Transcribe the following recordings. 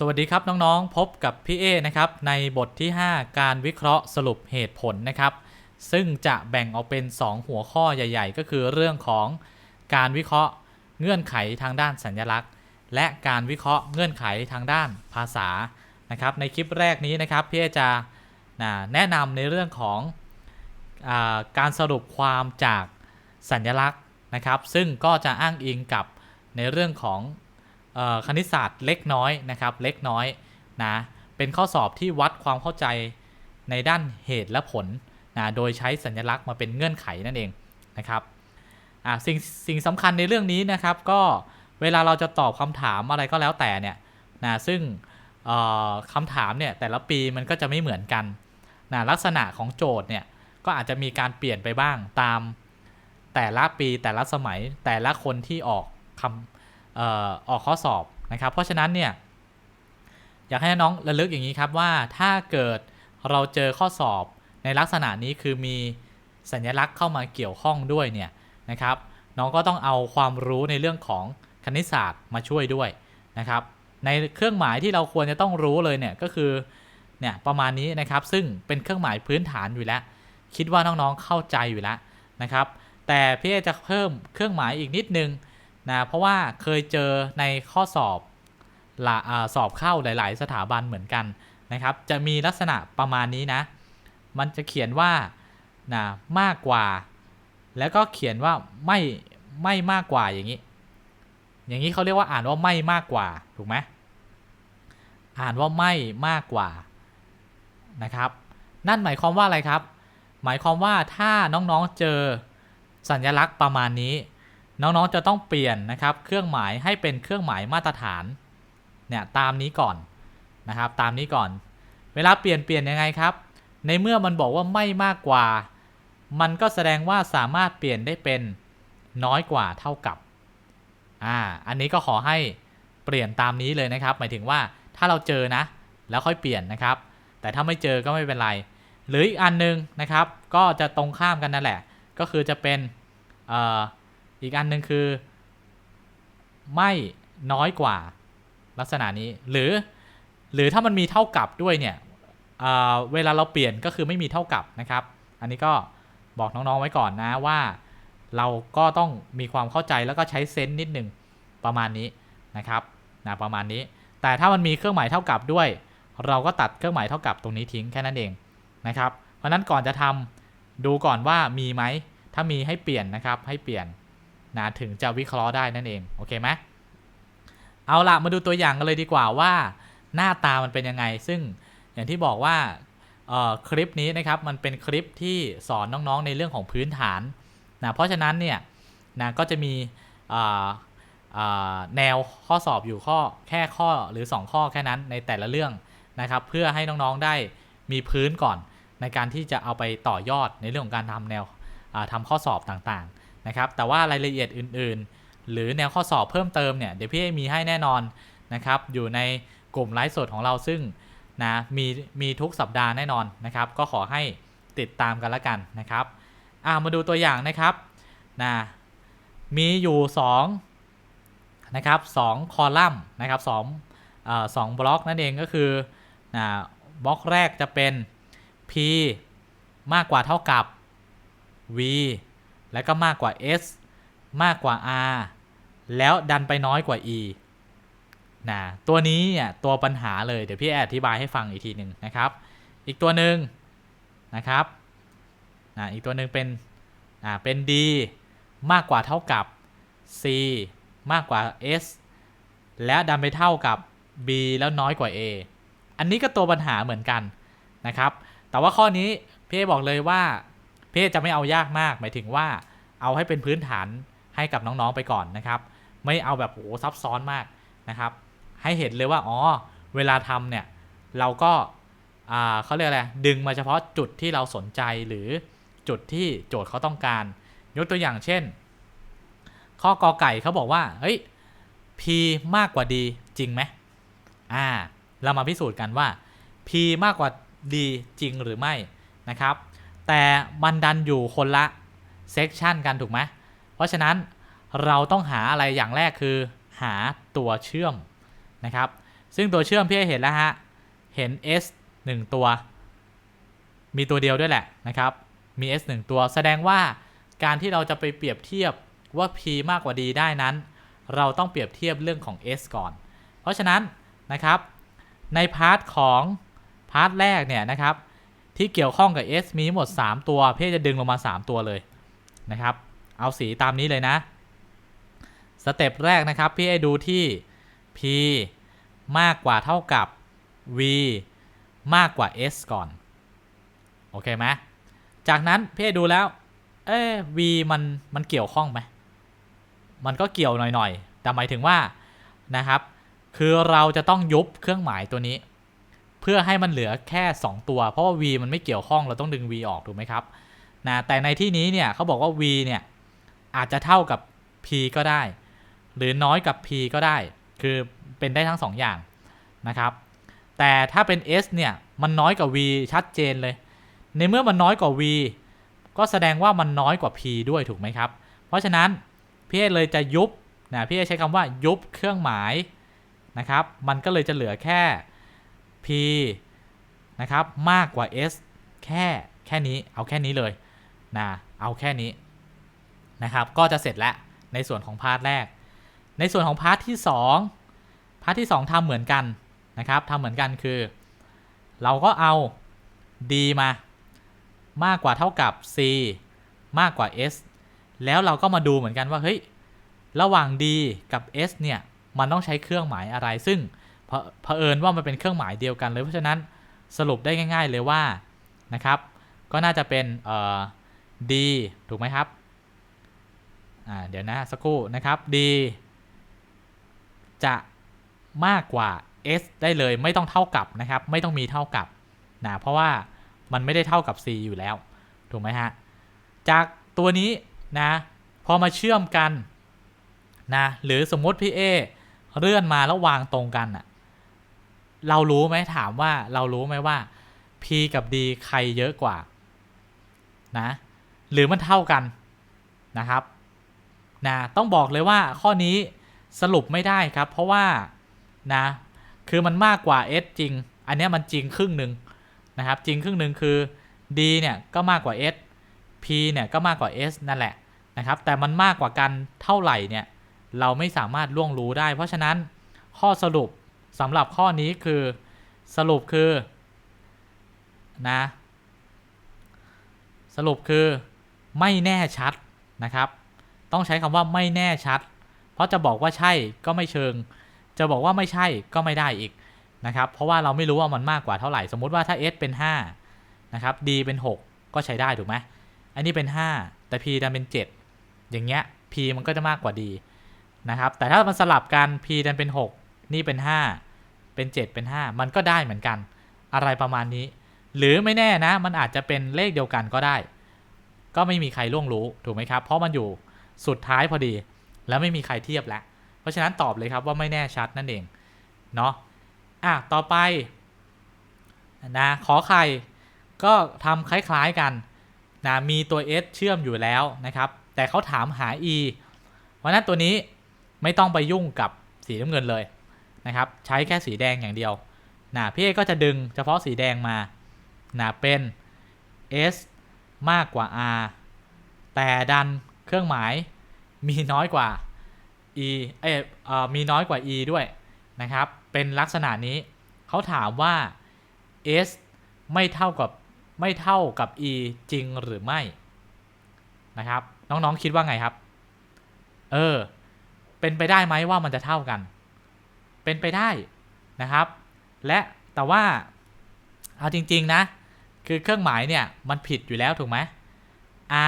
สวัสดีครับน้องๆ พบกับพี่เอนะครับในบทที่ 5 การวิเคราะห์สรุปเหตุผลนะครับ ซึ่งจะแบ่งออกเป็น 2 หัวข้อใหญ่ ๆ ก็คือเรื่องของการวิเคราะห์เงื่อนไขทางด้านสัญลักษณ์ และการวิเคราะห์เงื่อนไขทางด้านภาษานะครับ ในคลิปแรกนี้นะครับพี่เอจะนะแนะนำในเรื่องของอาการสรุปความจากสัญลักษณ์นะครับ ซึ่งก็จะอ้างอิงกับในเรื่องของ คณิตศาสตร์เล็กน้อยนะครับ เล็กน้อยนะเป็นข้อสอบที่วัดความเข้าใจในด้านเหตุและผลนะโดยใช้สัญลักษณ์มาเป็นเงื่อนไขนั่นเองนะครับสิ่งสิ่งสำคัญในเรื่องนี้นะครับก็เวลาเราจะตอบคำถามอะไรก็แล้วแต่เนี่ยนะซึ่งคำถามเนี่ยแต่ละปีมันก็จะไม่เหมือนกันนะลักษณะของโจทย์เนี่ยก็อาจจะมีการเปลี่ยนไปบ้างตามแต่ละปีแต่ละสมัยแต่ละคนที่ออกคำ ออกข้อสอบนะครับ เพราะฉะนั้นเนี่ยอยากให้น้องระลึกอย่างนี้ครับว่าถ้าเกิดเราเจอข้อสอบในลักษณะนี้คือมีสัญลักษณ์เข้ามาเกี่ยวข้องด้วยเนี่ยนะครับน้องก็ต้องเอาความรู้ในเรื่องของคณิตศาสตร์มาช่วยด้วยนะครับ ในเครื่องหมายที่เราควรจะต้องรู้เลยเนี่ยก็คือเนี่ยประมาณนี้นะครับ ซึ่งเป็นเครื่องหมายพื้นฐานอยู่แล้ว คิดว่าน้องๆเข้าใจอยู่แล้วนะครับ แต่พี่เอจะเพิ่มเครื่องหมายอีกนิดนึง นะเพราะว่าเคยเจอในข้อสอบสอบเข้าหลาย ๆ สถาบันเหมือนกันนะครับ จะมีลักษณะประมาณนี้นะ มันจะเขียนว่านะมากกว่า แล้วก็เขียนว่าไม่ไม่มากกว่าอย่างนี้ อย่างนี้เขาเรียกว่าอ่านว่าไม่มากกว่าถูกไหมอ่านว่าไม่มากกว่านะครับ นั่นหมายความว่าอะไรครับ หมายความว่าถ้าน้องๆเจอสัญลักษณ์ประมาณนี้ น้องๆจะต้องเปลี่ยนนะครับ เครื่องหมายให้เป็นเครื่องหมายมาตรฐานเนี่ยตามนี้ก่อนนะครับ ตามนี้ก่อน เวลาเปลี่ยนเปลี่ยนยังไงครับ ในเมื่อมันบอกว่าไม่มากกว่า มันก็แสดงว่าสามารถเปลี่ยนได้เป็นน้อยกว่าเท่ากับอ่าอันนี้ก็ขอให้เปลี่ยนตามนี้เลยนะครับ หมายถึงว่าถ้าเราเจอนะ แล้วค่อยเปลี่ยนนะครับ แต่ถ้าไม่เจอก็ไม่เป็นไร หรืออีกอันนึงนะครับ ก็จะตรงข้ามกันนั่นแหละ ก็คือจะเป็นเอ่อ อีกอันหนึ่งคือ ไม่น้อยกว่าลักษณะนี้ หรือ หรือถ้ามันมีเท่ากับด้วยเนี่ยเเวลาเราเปลี่ยนก็คือไม่มีเท่ากับนะครับ อันนี้ก็บอกน้องๆไว้ก่อนนะว่าเราก็ต้องมีความเข้าใจแล้วก็ใช้เซนส์นิดหนึ่งประมาณนี้นะครับนะประมาณนี้ แต่ถ้ามันมีเครื่องหมายเท่ากับด้วย เราก็ตัดเครื่องหมายเท่ากับตรงนี้ทิ้งแค่นั้นเองนะครับ เพราะฉะนั้นก่อนจะทำดูก่อนว่ามีไหมถ้ามีให้เปลี่ยนนะครับให้เปลี่ยน นะถึงจะวิเคราะห์ได้นั่นเองโอเคไหมเอาละมาดูตัวอย่างกันเลยดีกว่าว่า หน้าตามันเป็นยังไง ซึ่งอย่างที่บอกว่าคลิปนี้นะครับมันเป็นคลิปที่สอนน้องๆในเรื่องของพื้นฐานนะเพราะฉะนั้นเนี่ยนะก็จะมีแนวข้อสอบอยู่ข้อแค่ข้อหรือ 2 ข้อแค่นั้นในแต่ละเรื่องนะครับ เพื่อให้น้องๆได้มีพื้นก่อนในการที่จะเอาไปต่อยอดในเรื่องของการทำแนวอ่าทำข้อสอบต่างๆ นะครับแต่ว่ารายละเอียดอื่นๆ หรือแนวข้อสอบเพิ่มเติมเนี่ยเดี๋ยวพี่มีให้แน่นอนนะครับอยู่ในกลุ่มไลฟ์สดของเราซึ่งนะมีมีทุกสัปดาห์แน่นอนนะครับก็ขอให้ติดตามกันละกันนะครับอ่ามาดูตัวอย่างนะครับนะมีอยู่2นะครับ2คอลัมน์นะครับ2อ่อสองบล็อกนั่นเองก็คือนะบล็อกแรกจะเป็น p มากกว่าเท่ากับ v แล้วก็มากกว่า s มากกว่า r แล้วดันไปน้อยกว่า e นะตัวนี้เนี่ยตัวปัญหาเลยเดี๋ยวพี่อธิบายให้ฟังอีกทีหนึ่งนะครับ อีกตัวหนึ่งนะครับนะอีกตัวหนึ่งเป็นอ่าเป็น d มากกว่าเท่ากับ c มากกว่า s และดันไปเท่ากับ b แล้วน้อยกว่า a อันนี้ก็ตัวปัญหาเหมือนกันนะครับ แต่ว่าข้อนี้พี่เอบอกเลยว่า พี่จะไม่เอายากมาก หมายถึงว่าเอาให้เป็นพื้นฐานให้กับน้องๆไปก่อนนะครับ ไม่เอาแบบโอ้ซับซ้อนมากนะครับ ให้เห็นเลยว่าอ๋อเวลาทำเนี่ยเราก็อ่าเขาเรียกอะไรดึงมาเฉพาะจุดที่เราสนใจหรือจุดที่โจทย์เขาต้องการ ยกตัวอย่างเช่น ข้อกอไก่เขาบอกว่าเฮ้ย p มากกว่า d จริงไหมอ่า เรามาพิสูจน์กันว่า p มากกว่า d จริงหรือไม่นะครับ แต่มันดันอยู่คนละเซกชันกันถูกไหมเพราะฉะนั้นเราต้องหาอะไรอย่างแรกคือหาตัวเชื่อมนะครับ ซึ่งตัวเชื่อมพี่เห็นแล้วฮะ เห็น S 1 ตัว มีตัวเดียวด้วยแหละนะครับ มี S 1 ตัว แสดงว่าการที่เราจะไปเปรียบเทียบว่า P มากกว่า D ได้นั้น เราต้องเปรียบเทียบเรื่องของ S ก่อน เพราะฉะนั้นนะครับ ในพาร์ทของพาร์ทแรกเนี่ยนะครับ ที่เกี่ยวข้องกับ S มีทั้งหมด 3 ตัวพี่จะดึงลงมา 3 ตัวเลยนะครับ เอาสีตามนี้เลยนะ สเต็ปแรกนะครับ พี่ให้ดูที่ P มากกว่าเท่ากับ V มากกว่า S ก่อน โอเคไหมจากนั้นพี่ให้ดูแล้ว เอ๊ะ V มันมันเกี่ยวข้องไหม มันก็เกี่ยวหน่อยๆ แต่หมายถึงว่านะครับ คือเราจะต้องยุบเครื่องหมายตัวนี้ พื่อให้มันเหลือแค่ 2 ตัว เพราะว่า v มันไม่เกี่ยวข้องเราต้องดึง v ออกถูกไหมครับนะแต่ในที่นี้เนี่ยเขาบอกว่า v เนี่ยอาจจะเท่ากับ p ก็ได้ หรือน้อยกับ p ก็ได้ คือเป็นได้ทั้ง 2 อย่างนะครับ แต่ถ้าเป็น s เนี่ยมันน้อยกว่า v ชัดเจนเลย ในเมื่อมันน้อยกว่า v ก็แสดงว่ามันน้อยกว่า p ด้วยถูกไหมครับ เพราะฉะนั้นพี่เอเลยจะยุบนะพี่เอใช้คำว่ายุบเครื่องหมายนะครับ มันก็เลยจะเหลือแค่ p นะครับมากกว่า s แค่แค่นี้เอาแค่นี้เลยนะเอาแค่นี้นะครับก็จะเสร็จแล้วในส่วนของพาร์ทแรก ในส่วนของพาร์ทที่ 2 พาร์ทที่ 2ทำเหมือนกันนะครับทำเหมือนกันคือ เราก็เอา d มามากกว่าเท่ากับ c มากกว่า s แล้วเราก็มาดูเหมือนกันว่าเฮ้ยระหว่าง d กับ s เนี่ยมันต้องใช้เครื่องหมายอะไรซึ่ง เผอิญว่ามันเป็นเครื่องหมายเดียวกันเลย เพราะฉะนั้นสรุปได้ง่าย ๆเลยว่านะครับ ก็น่าจะเป็นเอ่อ d ถูกไหมครับอ่าเดี๋ยวนะสักครู่นะครับ d จะมากกว่า s ได้เลยไม่ต้องเท่ากับนะครับ ไม่ต้องมีเท่ากับนะเพราะว่ามันไม่ได้เท่ากับ c อยู่แล้ว ถูกไหมฮะ จากตัวนี้นะพอมาเชื่อมกันนะหรือสมมติพี่เอเลื่อนมาแล้ววางตรงกันอะ เรารู้ไหมถามว่าเรารู้ไหมว่า P กับ D ใครเยอะกว่า นะ หรือมันเท่ากันนะครับ นะ ต้องบอกเลยว่าข้อนี้สรุปไม่ได้ครับ เพราะว่า นะ คือมันมากกว่า S จริง อันนี้มันจริงครึ่งหนึ่งนะครับ จริงครึ่งหนึ่งคือ D เนี่ยก็มากกว่า S P เนี่ยก็มากกว่า S นั่นแหละนะครับ แต่มันมากกว่ากันเท่าไหร่เนี่ย เราไม่สามารถล่วงรู้ได้ เพราะฉะนั้นข้อสรุป สำหรับข้อนี้คือสรุปคือนะสรุปคือไม่แน่ชัดนะครับ ต้องใช้คำว่าไม่แน่ชัด เพราะจะบอกว่าใช่ก็ไม่เชิง จะบอกว่าไม่ใช่ก็ไม่ได้อีกนะครับ เพราะว่าเราไม่รู้ว่ามันมากกว่าเท่าไหร่ สมมุติว่าถ้า s เป็น5นะครับ d เป็น 6 ก็ใช้ได้ถูกไหมอันนี้เป็น 5 แต่ p ดันเป็น 7 อย่างเงี้ย p มันก็จะมากกว่า d นะครับ แต่ถ้ามันสลับกัน p ดันเป็น 6 นี่เป็น 5 เป็น7เป็น5 มันก็ได้เหมือนกัน อะไรประมาณนี้ หรือไม่แน่นะ มันอาจจะเป็นเลขเดียวกันก็ได้ ก็ไม่มีใครล่วงรู้ถูกไหมครับ เพราะมันอยู่สุดท้ายพอดี แล้วไม่มีใครเทียบแล้ว เพราะฉะนั้นตอบเลยครับว่าไม่แน่ชัดนั่นเองเนาะอะต่อไปนะขอไข่ก็ทำคล้ายๆกันนะมีตัว s เชื่อมอยู่แล้วนะครับ แต่เขาถามหา e เพราะนั้นตัวนี้ไม่ต้องไปยุ่งกับสีน้ำเงินเลย นะครับใช้แค่สีแดงอย่างเดียวนะพี่เอก็จะดึงเฉพาะสีแดงมานะเป็น s มากกว่า r แต่ดันเครื่องหมายมีน้อยกว่า e เออมีน้อยกว่า e ด้วยนะครับ เป็นลักษณะนี้เขาถามว่า s ไม่เท่ากับไม่เท่ากับ e จริงหรือไม่นะครับ น้องๆคิดว่าไงครับ เออ เป็นไปได้ไหมว่ามันจะเท่ากัน เป็นไปได้นะครับ และแต่ว่าเอาจริง ๆ นะ คือเครื่องหมายเนี่ยมันผิดอยู่แล้วถูกไหม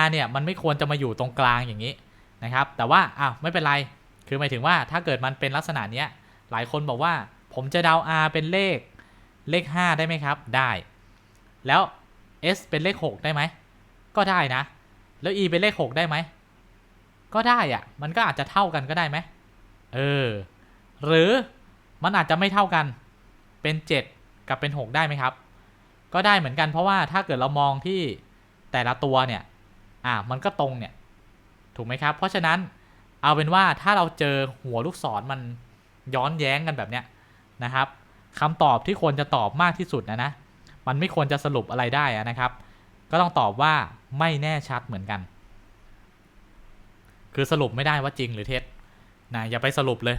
r เนี่ยมันไม่ควรจะมาอยู่ตรงกลางอย่างนี้นะครับ แต่ว่าอ้าวไม่เป็นไร คือหมายถึงว่าถ้าเกิดมันเป็นลักษณะเนี้ย หลายคนบอกว่าผมจะเดา r เป็นเลขเลข 5 ได้ไหมครับ ได้ แล้ว s เป็นเลข 6 ได้ไหม ก็ได้นะ แล้ว e เป็นเลข 6 ได้ไหม ก็ได้อะมันก็อาจจะเท่ากันก็ได้ไหม เออ หรือ มันอาจจะไม่เท่ากัน เป็น 7 กับเป็น 6 ได้ไหมครับ ก็ได้เหมือนกันเพราะว่าถ้าเกิดเรามองที่แต่ละตัวเนี่ย อ่า มันก็ตรงเนี่ย ถูกไหมครับ เพราะฉะนั้นเอาเป็นว่าถ้าเราเจอหัวลูกศรมันย้อนแย้งกันแบบเนี้ยนะครับคำตอบที่ควรจะตอบมากที่สุดนะนะ มันไม่ควรจะสรุปอะไรได้นะครับ ก็ต้องตอบว่าไม่แน่ชัดเหมือนกัน คือสรุปไม่ได้ว่าจริงหรือเท็จนะอย่าไปสรุปเลย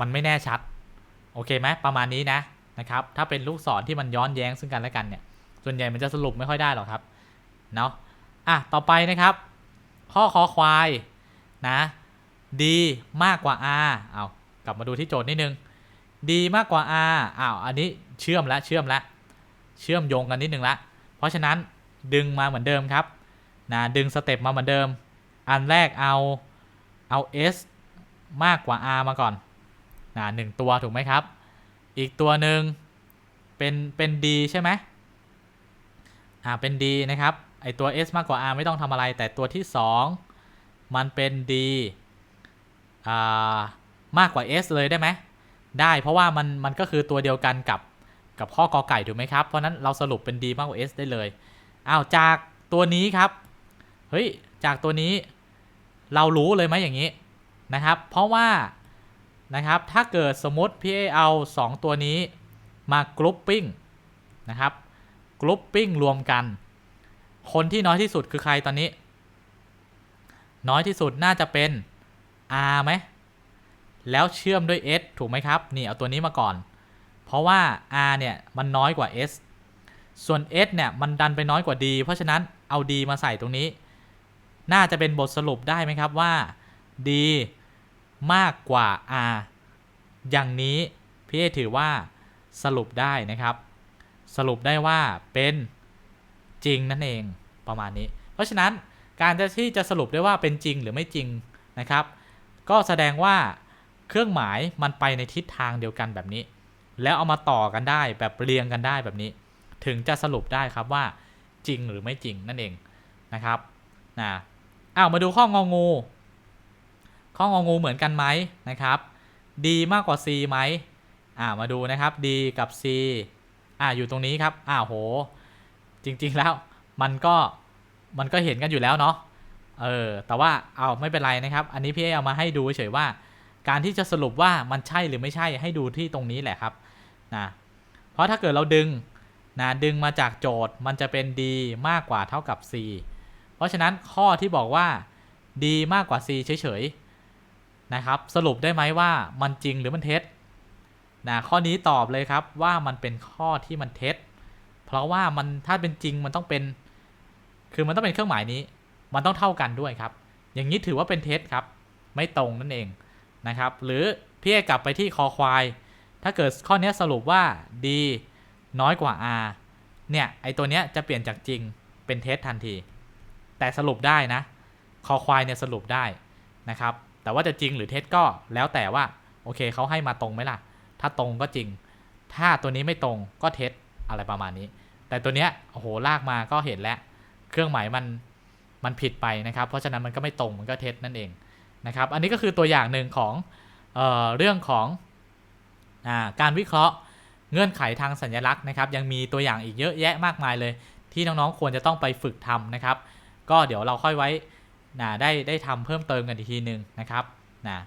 มันไม่แน่ชัด โอเคไหมประมาณนี้นะนะครับถ้าเป็นลูกศรที่มันย้อนแย้งซึ่งกันและกันเนี่ยส่วนใหญ่มันจะสรุปไม่ค่อยได้หรอกครับเนาะอะต่อไปนะครับ ข้อคอควายนะ d มากกว่า r เอากลับมาดูที่โจทย์นิดนึง d มากกว่า r อ้าวอันนี้เชื่อมแล้วเชื่อมแล้วเชื่อมโยงกันนิดนึงละเพราะฉะนั้นดึงมาเหมือนเดิมครับนะดึงสเต็ปมาเหมือนเดิม อันแรกเอาเอา s มากกว่า r มาก่อน นะหนึ่งตัวถูกไหมครับ อีกตัวหนึ่งเป็นเป็น d ใช่ไหมอ่าเป็น d นะครับ ไอตัว s มากกว่า r ไม่ต้องทำอะไร แต่ตัวที่ 2 มันเป็น d อ่ามากกว่า s เลยได้ไหมได้เพราะว่ามันมันก็คือตัวเดียวกันกับกับข้อกอไก่ถูกไหมครับ เพราะนั้นเราสรุปเป็น d มากกว่า s ได้เลยอ้าวจากตัวนี้ครับ เฮ้ย จากตัวนี้เรารู้เลยไหมอย่างนี้นะครับ เพราะว่า นะครับ ถ้าเกิดสมมติพี่เอเอา 2 ตัวนี้มากรุ๊ปปิ้งนะครับกรุ๊ปปิ้งรวมกัน คนที่น้อยที่สุดคือใครตอนนี้ น้อยที่สุดน่าจะเป็น R ไหมแล้วเชื่อมด้วย S ถูกไหมครับ นี่เอาตัวนี้มาก่อน เพราะว่า R เนี่ยมันน้อยกว่า S ส่วน S เนี่ยมันดันไปน้อยกว่า D เพราะฉะนั้นเอา D มาใส่ตรงนี้ น่าจะเป็นบทสรุปได้ไหมครับว่า D มากกว่า R อย่างนี้พี่เอถือว่าสรุปได้นะครับ สรุปได้ว่าเป็นจริงนั่นเองประมาณนี้ เพราะฉะนั้นการที่จะสรุปได้ว่าเป็นจริงหรือไม่จริงนะครับ ก็แสดงว่าเครื่องหมายมันไปในทิศทางเดียวกันแบบนี้ แล้วเอามาต่อกันได้แบบเรียงกันได้แบบนี้ ถึงจะสรุปได้ครับว่าจริงหรือไม่จริงนั่นเองนะครับนะอ้าวมาดูข้ององู ข้ององูเหมือนกันไหมนะครับ d มากกว่า c ไหมอ่ามาดูนะครับ d กับ c อ่าอยู่ตรงนี้ครับอ้าวโห จริงๆแล้วมันก็มันก็เห็นกันอยู่แล้วเนาะเออแต่ว่าเอาไม่เป็นไรนะครับ อันนี้พี่เอเอามาให้ดูเฉยว่า การที่จะสรุปว่ามันใช่หรือไม่ใช่ให้ดูที่ตรงนี้แหละครับนะเพราะถ้าเกิดเราดึงนะดึงมาจากโจทย์มันจะเป็น d มากกว่าเท่ากับ c เพราะฉะนั้นข้อที่บอกว่า d มากกว่า c เฉยๆ นะครับ สรุปได้ไหมว่ามันจริงหรือมันเท็จนะข้อนี้ตอบเลยครับว่ามันเป็นข้อที่มันเท็จ เพราะว่ามันถ้าเป็นจริงมันต้องเป็น คือมันต้องเป็นเครื่องหมายนี้ มันต้องเท่ากันด้วยครับ อย่างนี้ถือว่าเป็นเท็จครับ ไม่ตรงนั่นเองนะครับ หรือพี่เอกลับไปที่คอควาย ถ้าเกิดข้อนี้สรุปว่า d น้อยกว่า r เนี่ยไอตัวเนี้ยจะเปลี่ยนจากจริงเป็นเท็จทันที แต่สรุปได้นะ คอควายเนี่ยสรุปได้นะครับ แต่ว่าจะจริงหรือเท็จก็แล้วแต่ว่าโอเคเขาให้มาตรงไหมล่ะ ถ้าตรงก็จริง ถ้าตัวนี้ไม่ตรงก็เท็จอะไรประมาณนี้ แต่ตัวเนี้ยโอ้โหลากมาก็เห็นแล้ว เครื่องหมายมันมันผิดไปนะครับ เพราะฉะนั้นมันก็ไม่ตรงมันก็เท็จนั่นเองนะครับ อันนี้ก็คือตัวอย่างหนึ่งของเออเรื่องของอาการวิเคราะห์เงื่อนไขทางสัญลักษณ์นะครับ ยังมีตัวอย่างอีกเยอะแยะมากมายเลย ที่น้องๆควรจะต้องไปฝึกทำนะครับ ก็เดี๋ยวเราค่อยไว้ นะได้ได้ทำเพิ่มเติมกันอีกทีหนึ่งนะครับนะ